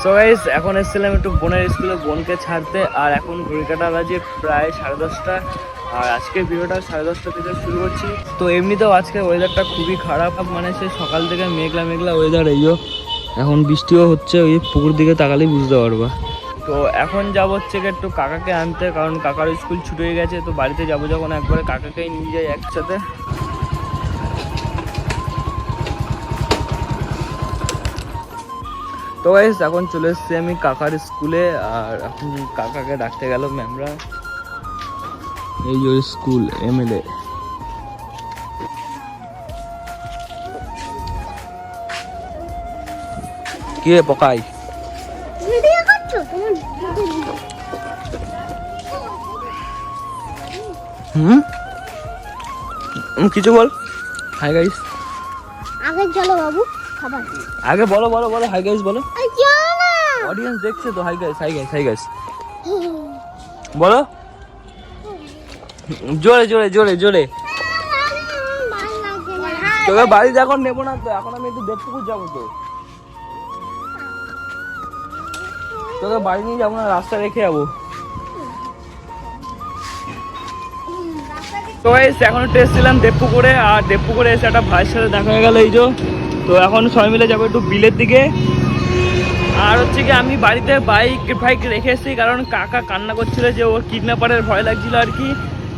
So guys এখন এসেছিলাম একটু বোনের স্কুলে বোনকে ছাড়তে, আর এখন ঘড়ি কাটা বাজে প্রায় সাড়ে দশটা। আর আজকের ভিডিওটা সাড়ে দশটা থেকে শুরু করছি। তো এমনিতেও আজকে ওয়েদারটা খুবই খারাপ মানে সে সকাল থেকে মেঘলা মেঘলা ওয়েদার এইও এখন বৃষ্টিও হচ্ছে, ওই পুকুর দিকে তাকালেই বুঝতে পারবা। তো এখন যাব হচ্ছে একটু কাকাকে আনতে, কারণ কাকার স্কুল ছুটে গেছে, তো বাড়িতে যাব যখন একবারে কাকাকেই নিয়ে যাই একসাথে। তো গাইস এখন চলে এসেছি আমি কাকার স্কুলে আর এখন কাকাকে ডাকতে গেল ম্যামরা। এই যে স্কুল এমএলএ কে পকাই? হুম, কিছু বল। হাই গাইস আগে চলো বাবু। খাবার আগে বলো বলো বলো হাই গাইস বলো। অডিয়েন্স দেখছে তো hi guys hi guys hi guys বলো। জোরে জোরে জোরে জোরে। তোকে বাড়িতে এখন নেব না তো এখন আমি একটু দেবপুকুর যাব তো। তোকে বাড়ি নিয়ে যাব না রাস্তা রেখে যাব। তো এখন টেস্ট এসেছিলাম দেবপুকুরে আর দেবপুকুরে এসে একটা ভাইয়ের সাথে দেখা হয়ে গেল এই যে। তো এখন সবাই মিলে যাব একটু বিলের দিকে। আর হচ্ছে কি, আমি বাড়িতে বাইক, ফাইক রেখে এসেছি, কারণ কাকা কান্না করছিল যে ওর কিডন্যাপারের ভয় লাগছিল আর কি।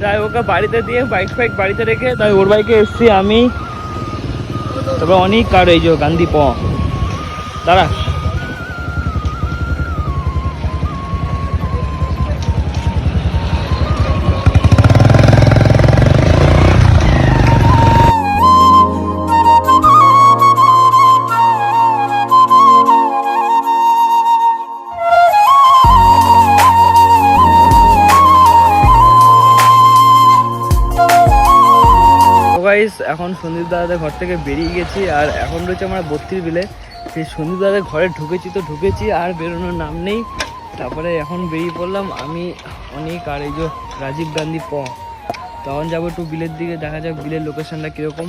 তাই ওকে বাড়িতে দিয়ে বাইক, ফাইক বাড়িতে রেখে, তাই ওর বাইকে এসছি আমি। তবে অনেক কার এই যে গান্ধী প। দাঁড়া। গাইস এখন সন্দীপ দাদাদের ঘর থেকে বেরিয়ে গেছি আর এখন রয়েছে আমরা বত্রির বিলে। সেই সন্দীপ দাদাদের ঘরে ঢুকেছি তো ঢুকেছি, আর বেরোনোর নাম নেই। তারপরে এখন বেরিয়ে পড়লাম আমি, অনেক আর এই যে রাজীব গান্ধী প। তখন যাব একটু বিলের দিকে, দেখা যাক বিলের লোকেশনটা কীরকম।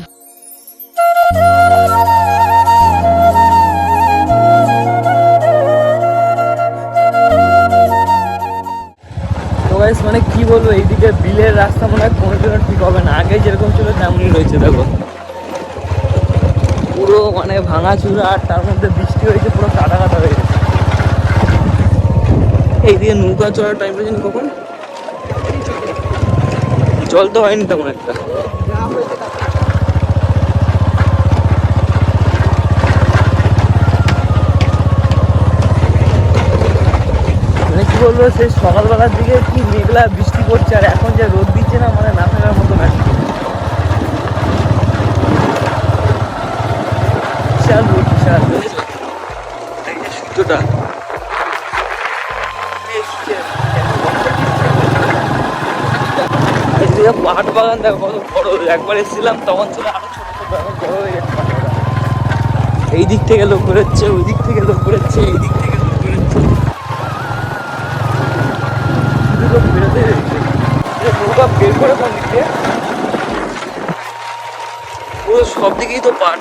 গাইস মানে কি বলব, এইদিকে বিলের রাস্তা মনে হয় কোনো দিনও ঠিক হবে না। আগে যেরকম ছিল তেমনই রয়েছে দেখো। পুরো মানে ভাঙা চুরা আর তার মধ্যে বৃষ্টি হয়েছে, পুরো কাটা কাটা হয়ে গেছে। এইদিকে নৌকা চড়ার টাইম জানি কখন? জল তো হয়নি তেমন একটা। কি বলব সেই সকালবেলার দিকে কি মেঘলা বৃষ্টি পড়ছে আর এখন যে রোদ দিচ্ছে না মানে না থাকার মতো না। বিশাল রোদ বিশাল সূর্যটা। পাহাড় বাগান দেখো কত বড় একবার এসেছিলাম তখন ছিল আরও ছোট ছোট বড় হয়ে গেছে এই দিক থেকে লোক বেরোচ্ছে ওই দিক থেকে লোক বেরোচ্ছে এই দিক থেকে লোক বেরোচ্ছে। নৌকা বের করে পুরো সব দিকেই তো আর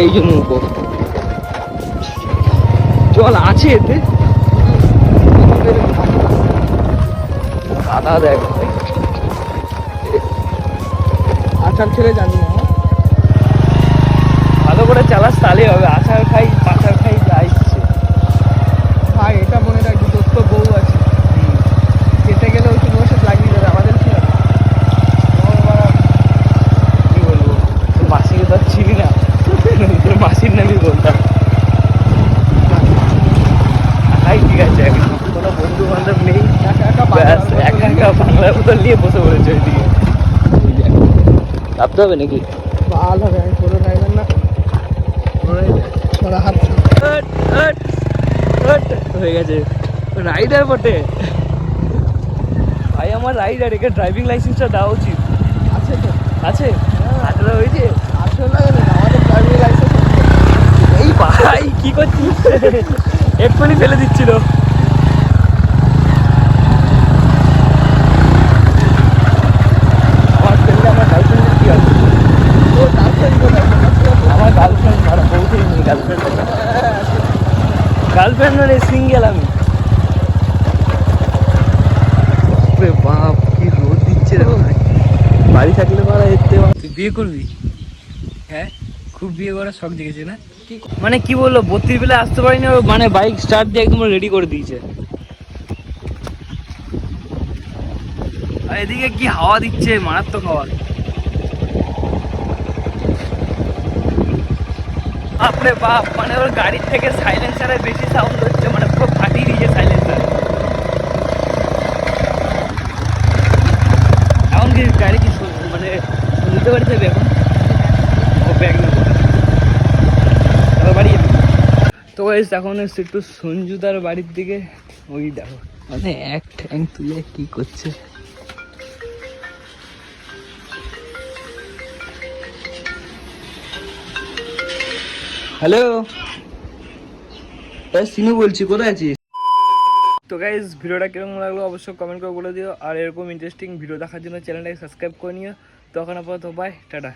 এই যে নৌকো। জল আছে এতে? কাদা দেখ। আচার ছেড়ে জানি না? ভালো করে চালাস, তাহলেই হবে। আচার খাই যা ইচ্ছে ভাই এটা মনে রাখবি তোর তো বউ আছে যেতে গেলে ওই তুমি ওষুধ লাগিয়ে দেবে আমাদের ছিল না কি বলব তোর মাসিকে তো আর চিনি না তোর মাসির নামই বলতাম হাই ঠিক আছে এখন কোনো বন্ধু বান্ধব নেই একা একা ব্যাস বাংলার একা বোতল একা বাংলার নিয়ে বসে পড়েছে ওইদিকে। ভাবতে হবে নাকি? বাল হবে আমি পুরো ড্রাইভার না হাত হয়ে গেছে। রাইডার বটে। ভাই আমার রাইডার একে ড্রাইভিং লাইসেন্সটা দেওয়া উচিত। আছে তো। আছে? আঠারো হয়েছে? আসলে লাগে না আমাদের ড্রাইভিং লাইসেন্স এই ভাই কি করছিস? এক্ষুনি ফেলে দিচ্ছিল। গার্লফ্রেন্ড মানে সিঙ্গেল আমি। বাপ কি রোদ দিচ্ছে রে ভাই। বাড়ি থাকলে মারা যেতে তুই বিয়ে করবি? হ্যাঁ? খুব বিয়ে করার শখ দেখেছে না? মানে কি বলল? বত্রিশ বেলা আসতে পারিনি মানে বাইক স্টার্ট দিয়ে একদম রেডি করে দিয়েছে। এদিকে কি হাওয়া দিচ্ছে? মারাত্মক হাওয়া। বাপরে বাপ মানে ওর গাড়ির থেকে সাইলেন্সারে বেশি সাউন্ড হচ্ছে মানে পুরো ফাটিয়ে দিয়েছে সাইলেন্সার এখন কি গাড়ি কি মানে শুনতে পারি যাবে এখন ও ব্যাগ নেব। বাড়ি তো এখন একটু সঞ্জুদার বাড়ির দিকে। ওই দেখো মানে এক ঠ্যাং তুলে কি করছে। হ্যালো। সিনু বলছি, কোথায় আছিস? তো গাইজ ভিডিওটা কীরকম লাগল অবশ্যই কমেন্ট করে বলে দিও। আর এরকম ইন্টারেস্টিং ভিডিও দেখার জন্য চ্যানেলটাকে সাবস্ক্রাইব করে নিও। তখন আপাতত বাই টাটা।